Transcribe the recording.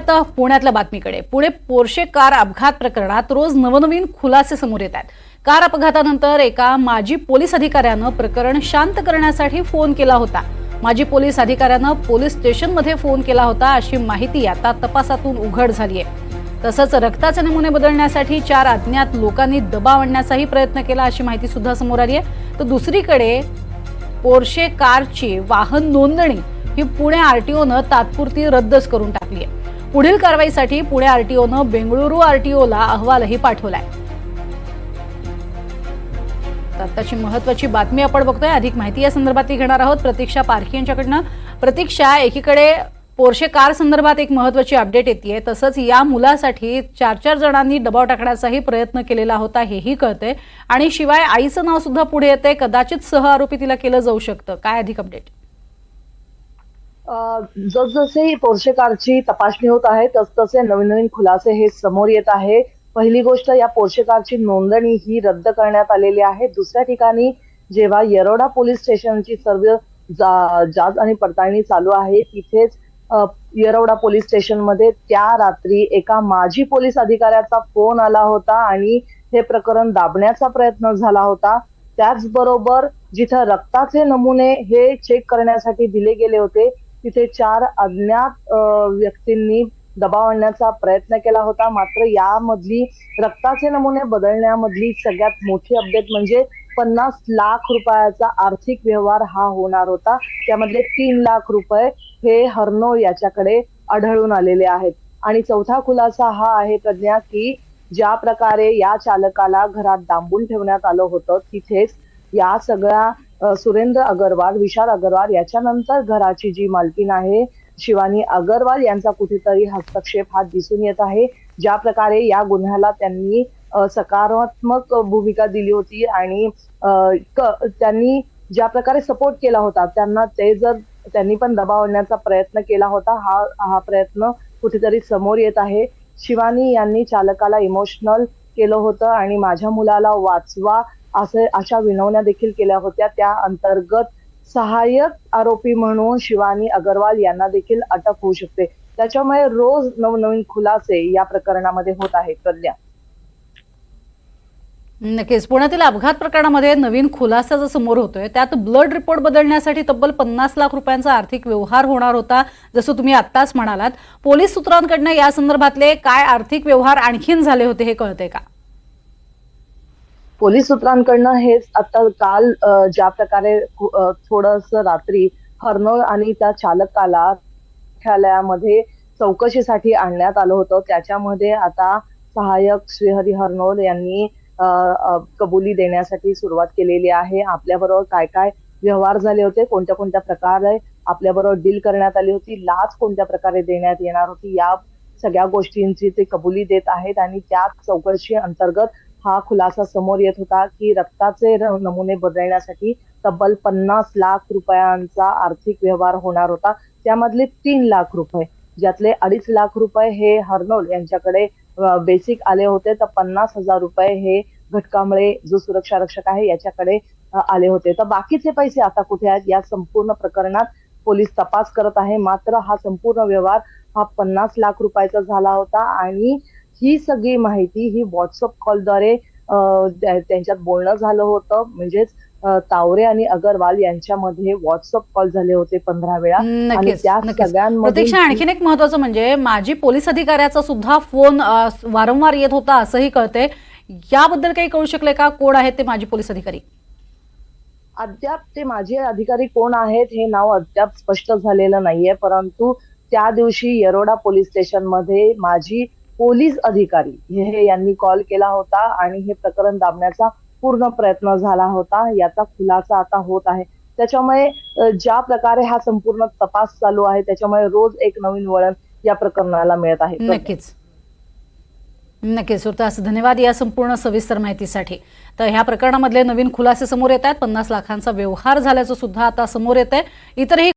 वळूयात पुण्यातल्या बातमीकडे. Pune Porsche car अपघात प्रकरणात रोज नवनवीन खुलासे समोर येत आहेत. कार अपघातानंतर एका माजी पोलीस अधिकाऱ्यानं प्रकरण शांत करण्यासाठी फोन केला होता. माजी पोलीस अधिकाऱ्यानं पोलीस स्टेशनमध्ये फोन केला होता अशी माहिती आता तपासातून उघड झाली आहे तसंच रक्ताचे नमुने बदलण्यासाठी चार अज्ञात लोकांनी दबाव आणण्याचाही प्रयत्न केला अशी माहिती सुद्धा समोर आली आहे तर दुसरीकडे पोर्शे कारची वाहन नोंदणी ही पुणे आरटीओनं तात्पुरती रद्दच करून टाकली आहे पुढील कारवाईसाठी पुणे आरटीओनं बेंगळुरू आरटीओला अहवालही पाठवलाय. तर आताची महत्वाची बातमी आपण बघतोय. अधिक माहिती या संदर्भात घेणार आहोत. प्रतीक्षा पारखी यांच्याकडनं. प्रतीक्षा एकीकडे पोर्शे कार संदर्भात एक महत्वाची अपडेट येते तसंच या मुलासाठी चार चार जणांनी दबाव टाकण्याचाही प्रयत्न केलेला होता हेही कळतंय. आणि शिवाय आईचं नाव सुद्धा पुढे येते कदाचित सह आरोपी तिला केलं जाऊ शकतं. काय अधिक अपडेट? जसजसे पोर्शेकारची तपासणी होत आहे तसतसे नवीन नवीन खुलासे हे समोर येत आहे. पहिली गोष्ट या पोर्शेकारची नोंदणी ही रद्द करण्यात आलेली आहे. दुसऱ्या ठिकाणी जेव्हा येरोडा पोलीस स्टेशनची सर्व जाच आणि पडताळणी चालू आहे तिथेच येरवडा पोलीस स्टेशनमध्ये त्या रात्री एका माजी पोलीस अधिकाऱ्याचा फोन आला होता आणि हे प्रकरण दाबण्याचा प्रयत्न झाला होता. त्याचबरोबर जिथं रक्ताचे नमुने हे चेक करण्यासाठी दिले गेले होते तिथे चार अज्ञात व्यक्तींनी दबाव आणण्याचा प्रयत्न केला होता. मात्र यामधली रक्ताचे नमुने बदलण्यामधली सगळ्यात मोठी अपडेट म्हणजे पन्नास लाख रुपयाचा आर्थिक व्यवहार हा होणार होता. त्यामधले तीन लाख रुपये हे हर्नो याच्याकडे आढळून आलेले आहेत. आणि चौथा खुलासा हा आहे प्रज्ञा की ज्या प्रकारे या चालकाला घरात डांबून ठेवण्यात आलं होतं तिथेच या सगळ्या सुरेंद्र अगरवाल विशाल अगरवाल याच्यानंतर घराची जी मालकीन आहे शिवानी अगरवाल यांचा कुठेतरी हस्तक्षेप हा दिसून येत आहे. ज्या प्रकारे या गुन्ह्याला त्यांनी सकारात्मक भूमिका दिली होती आणि क- त्यांनी ज्या प्रकारे सपोर्ट केला होता त्यांना ते जर त्यांनी पण दबाव आणण्याचा प्रयत्न केला होता हा हा प्रयत्न कुठेतरी समोर येत आहे. शिवानी यांनी चालकाला इमोशनल केलं होतं आणि माझ्या मुलाला वाचवा असे अशा विनवण्या देखील केल्या होत्या. त्या अंतर्गत सहाय्यक आरोपी म्हणून शिवानी अगरवाल यांना देखील अटक होऊ शकते. त्याच्यामुळे रोज नवनवीन खुलासे या प्रकरणामध्ये होत आहेत प्रज्ञा. नक्कीच. पुण्यातील अपघात प्रकरणामध्ये नवीन खुलासा जो समोर होतोय त्यात ब्लड रिपोर्ट बदलण्यासाठी तब्बल पन्नास लाख रुपयांचा आर्थिक व्यवहार होणार होता जसं तुम्ही आत्ताच म्हणालात. पोलीस सूत्रांकडनं या संदर्भातले काय आर्थिक व्यवहार आणखीन झाले होते हे कळतंय का? पोलीस सूत्रांकडनं हेच आता काल ज्या प्रकारे थोडस रात्री हर्नोळ आणि त्या चालकाला मुख्यालयामध्ये चौकशीसाठी आणण्यात आलं होतं. त्याच्यामध्ये आता सहाय्यक श्रीहरी हर्नोळ यांनी कबुली देण्यासाठी सुरुवात केलेली आहे. आपल्याबरोबर काय काय व्यवहार झाले होते? कोणत्या कोणत्या प्रकारे आपल्याबरोबर डील करण्यात आली होती? लाच कोणत्या प्रकारे देण्यात येणार होती? या सगळ्या गोष्टींची ते कबुली देत आहेत आणि त्या चौकशी अंतर्गत हा खुलासा समोर येत होता की रक्ताचे नमुने बदलण्यासाठी तब्बल पन्नास लाख रुपयांचा आर्थिक व्यवहार होणार होता. त्यामधले तीन लाख रुपये ज्यातले अडीच लाख रुपये हे हर्नोल यांच्याकडे बेसिक आले होते. तर पन्नास हजार रुपये हे घटकामुळे जो सुरक्षा रक्षक आहे याच्याकडे आले होते. तर बाकीचे पैसे आता कुठे आहेत? या संपूर्ण प्रकरणात पोलीस तपास करत आहे. मात्र हा संपूर्ण व्यवहार हा पन्नास लाख रुपयाचा झाला होता आणि ही सगळी माहिती ही व्हॉट्सअप कॉलद्वारे त्यांच्यात बोलणं झालं होतं. म्हणजेच तावरे आणि अगरवाल यांच्यामध्ये व्हॉट्सअप कॉल झाले होते पंधरा वेळा. आणि त्या सगळ्यांमध्ये आणखीन एक महत्वाचं म्हणजे माजी पोलीस अधिकाऱ्याचा सुद्धा फोन वारंवार येत होता असंही कळतंय. याबद्दल काही कळू शकले का? कोण आहेत ते माजी पोलीस अधिकारी? अद्याप ते माझे अधिकारी कोण आहेत हे नाव अद्याप स्पष्ट झालेलं नाहीये. परंतु त्या दिवशी येरोडा पोलीस स्टेशनमध्ये माजी पोलीस अधिकारी हे यांनी कॉल केला होता आणि हे प्रकरण दाबण्याचा पूर्ण प्रयत्न झाला होता. याचा खुलासा आता होत आहे. त्याच्यामुळे ज्या प्रकारे हा संपूर्ण तपास चालू आहे त्याच्यामुळे रोज एक नवीन वळण या प्रकरणाला मिळत आहे. नक्कीच. नक्कीच. सुरतास धन्यवाद या संपूर्ण सविस्तर माहितीसाठी. तर ह्या प्रकरणामधले नवीन खुलासे समोर येत आहेत. पन्नास लाखांचा व्यवहार झाल्याचं सुद्धा आता समोर येत आहे इतरही